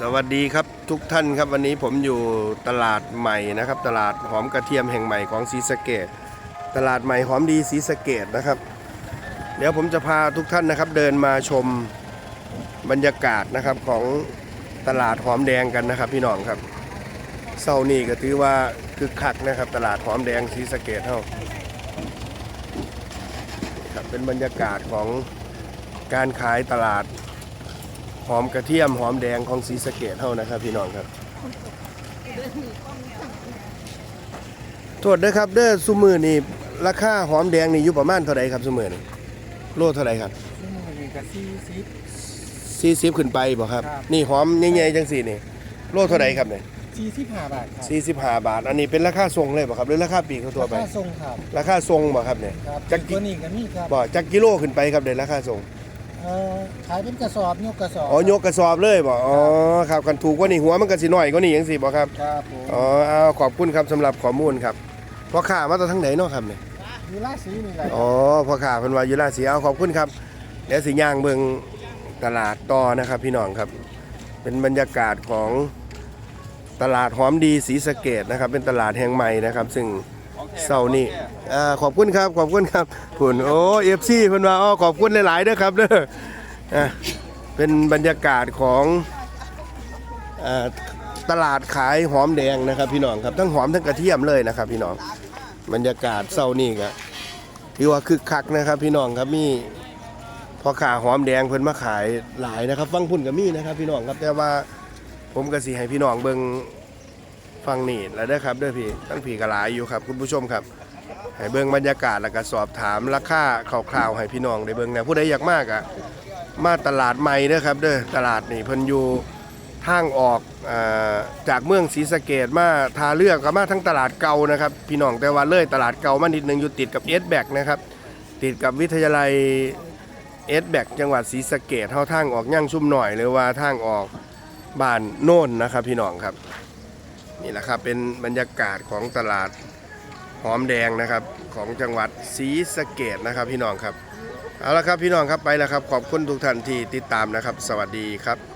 สวัสดีครับทุกท่านครับวันนี้ผมอยู่ตลาดใหม่นะครับ ตลาดหอมกระเทียมแห่งใหม่ของศรีสะเกดตลาดใหม่หอมดีศรีสะเกดนะครับ เดี๋ยวผมจะพาทุกท่านนะครับ เดินมาชมบรรยากาศนะครับของตลาดหอมแดงกันนะครับ พี่น้องครับเศร้านี่ก็ถือว่าคึกคักนะครับ ตลาดหอมแดงศรีสะเกดเท่าครับเป็นบรรยากาศของการขายตลาด หอมกระเทียมหอมแดงของศรีสะเกดเท่านะครับ พี่น้องครับ โทษนะครับ เด้อซุมือนี่ราคาหอมแดงนี่อยู่ประมาณเท่าไหร่ครับซุมือนี่โลเท่าไหร่ครับซึ่งมันมีกระซี่ซิปสี่สิบขึ้นไปบ่ครับครับ นี่หอมใหญ่ๆจังสี่นี่ โลเท่าไหร่ครับเนี่ยสี่สิบห้าบาทครับสี่สิบห้าบาท อันนี้เป็นราคาทรงเลยบ่ครับหรือราคาปีกทั่วๆไปค่าส่งครับราคาทรงบ่ครับเนี่ยครับจักตักิวนี้ก็มีครับบ่จักกิโลขึ้นไปครับเดี๋ยวราคาทรง เอ่อขายเป็นกระสอบยกกระสอบอ๋อยกกระสอบเลยบ่อ๋อครับกันถูกกว่านี่หัวมันก็สิน้อยกว่านี่จังสี่บ่ครับครับผมอ๋อเอาขอบคุณครับสำหรับข้อมูลครับพ่อข้ามาจากทางไหนเนาะครับเนี่ยอยู่ราศีนี่แหละอ๋อพ่อข้าเพิ่นว่าอยู่ราชสีเอาขอบคุณครับเดี๋ยวสิย่างเบิ่งตลาดต่อนะครับ พี่น้องครับ เป็นบรรยากาศของตลาดหอมดีศรีสะเกดนะครับ เป็นตลาดแห่งใหม่นะครับ ซึ่ง เสาร์นี้อ่าขอบคุณครับขอบคุณครับผุนโอ้เอฟซีเพิ่นว่าอ๋อขอบคุณหลายๆเด้อครับเด้ออะเป็นบรรยากาศของอ่าตลาดขายหอมแดงนะครับ พี่น้องครับทั้งหอมทั้งกระเทียมเลยนะครับ พี่น้องบรรยากาศเศร้านี่ก็ถือว่าคึกคักนะครับ พี่น้องครับมีพอขาหอมแดงเพิ่นมาขายหลายนะครับ ฟังพุ่นกับมีนะครับ พี่น้องครับแต่ว่าผมก็สิให้พี่น้องเบิ่ง ฟังนี่แล้วเด้อครับเด้อพี่ทั้งพี่ก็หลายอยู่ครับ คุณผู้ชมครับให้เบิ่งบรรยากาศแล้วก็สอบถามราคาคร่าวๆให้พี่น้องได้เบิ่งนะผู้ใดอยากมากอะมาตลาดใหม่เด้อครับเด้อตลาดนี่เพิ่นอยู่ทางออกอาจากเมืองศรีสะเกดมาทาเลือกกับมาทั้งตลาดเก่านะครับ พี่น้องแต่ว่าเลยตลาดเก่ามานิดนึงอยู่ติดกับเอสแบกนะครับติดกับวิทยาลัยเอสแบกจังหวัดศรีสะเกดเท่าทางออกย่างชุ่มหน่อย หรือว่าทางออกบ้านโน่นนะครับพี่น้องครับ นี่แหละครับเป็นบรรยากาศของตลาดหอมแดงนะครับของจังหวัดศรีสะเกดนะครับพี่น้องครับเอาละครับพี่น้องครับไปแล้วครับ ขอบคุณทุกท่านที่ติดตามนะครับ สวัสดีครับ